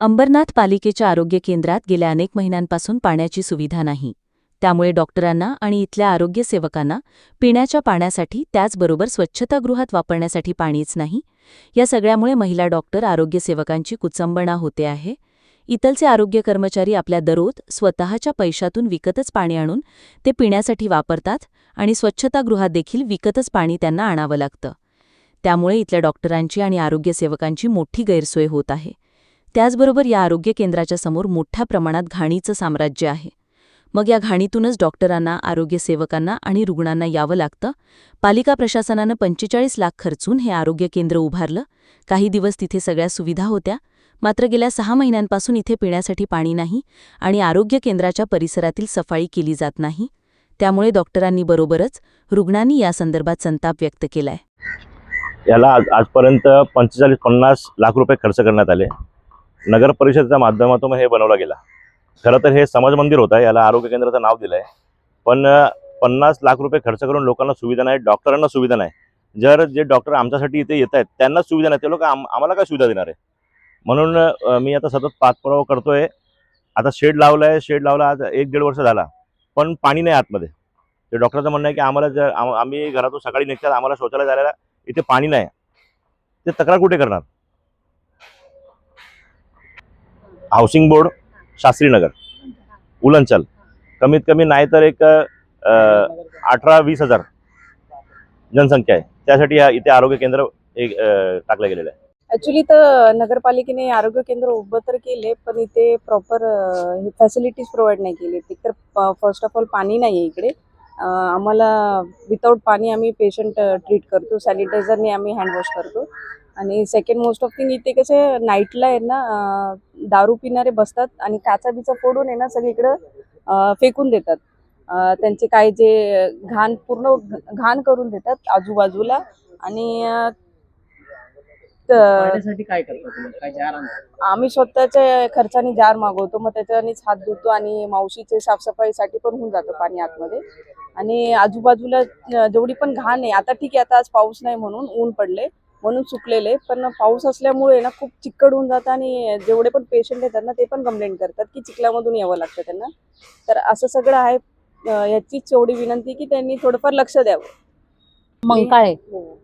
अंबरनाथ पालिकेच्या आरोग्य केंद्रात गेल्या अनेक महिन्यांपासून पाण्याची सुविधा नाही. त्यामुळे डॉक्टरांना आणि इथल्या आरोग्य सेवकांना पिण्याच्या पाण्यासाठी त्याचबरोबर स्वच्छतागृहात वापरण्यासाठी पाणीच नाही. या सगळ्यामुळे महिला डॉक्टर आरोग्य सेवकांची कुचंबणा होते आहे. इतलचे आरोग्य कर्मचारी आपल्या दररोज स्वतःच्या पैशातून विकतच पाणी आणून ते पिण्यासाठी वापरतात आणि स्वच्छतागृहात देखील विकतच पाणी त्यांना आणावं लागतं. त्यामुळे इथल्या डॉक्टरांची आणि आरोग्य सेवकांची मोठी गैरसोय होत आहे. त्याचबरोबर या आरोग्य केंद्राच्या समोर मोठ्या प्रमाणात घाणीचं साम्राज्य आहे. मग या घाणीतूनच डॉक्टरांना आरोग्य सेवकांना आणि रुग्णांना यावं लागतं. पालिका प्रशासनानं पंचेचाळीस लाख खर्चून हे आरोग्य केंद्र उभारलं. काही दिवस तिथे सगळ्या सुविधा होत्या. मात्र गेल्या सहा महिन्यांपासून इथे पिण्यासाठी पाणी नाही आणि आरोग्य केंद्राच्या परिसरातील सफाई केली जात नाही. त्यामुळे डॉक्टरांनी बरोबरच रुग्णांनी यासंदर्भात संताप व्यक्त केलाय. याला आजपर्यंत पंचेचाळीस पन्नास लाख रुपये खर्च करण्यात आले. नगर परिषदेच्या माध्यमातून हे बनवलं गेला. खरं तर हे समाज मंदिर होतं याला आरोग्य केंद्राचं नाव दिलं आहे पण पन्नास लाख रुपये खर्च करून लोकांना सुविधा नाही डॉक्टरांना सुविधा नाही. जर जे डॉक्टर आमच्यासाठी इथे येत आहेत त्यांनाच सुविधा नाही ते लोक आम आम्हाला काय सुविधा देणार आहे? म्हणून मी आता सतत पाठपुरावा करतोय. आता शेड लावला आहे शेड लावला आज एक दीड वर्ष झाला पण पाणी नाही आतमध्ये. ते डॉक्टरचं म्हणणं आहे की आम्हाला जर आम्ही घरातून सकाळी निघतात आम्हाला शौचालय जायला इथे पाणी नाही. ते तक्रार कुठे करणार? हाऊसिंग बोर्ड शास्त्रीनगर उलंचल. कमीत कमी नाही तर एक अठरा वीस हजार जनसंख्या आहे. त्यासाठी इथे आरोग्य केंद्र एक टाकलं गेलेलं आहे. ऍक्च्युली तर नगरपालिकेने आरोग्य केंद्र उभं तर केले पण इथे प्रॉपर फॅसिलिटीज प्रोव्हाइड नाही केली. तर फर्स्ट ऑफ ऑल पाणी नाही आहे इकडे. आम्हाला विदाऊट पाणी आम्ही पेशंट ट्रीट करतो. सॅनिटायझरने आम्ही हँडवॉश करतो. आणि सेकंड मोस्ट ऑफ थिंग इथे कसे नाईटला आहे ना दारू पिणारे बसतात आणि काचा बिचा फोडून आहे ना सगळीकडं फेकून देतात. त्यांचे काय जे घाण पूर्ण घाण करून देतात आजूबाजूला. आणि काय करता तुम्ही? काय जार आणता आम्ही स्वतःच्या खर्चाने जार मागवतो. मग त्याच्यानेच हात धुतो आणि मावशीचे साफसफाईसाठी पण होऊन जातं पाणी आतमध्ये. आणि आजूबाजूला अं, जेवढी पण घाण आहे आता ठीक आहे आता आज पाऊस नाही म्हणून ऊन पडले म्हणून सुकलेले. पण पाऊस असल्यामुळे ना खूप चिक्कड होऊन जातं आणि जेवढे पण पेशंट येतात ना ते पण कंप्लेंट करतात की चिखलामधून यावं लागतं त्यांना. तर असं सगळं आहे. अं, याचीच एवढी विनंती की त्यांनी थोडंफार लक्ष द्यावं. मंकाळे हो.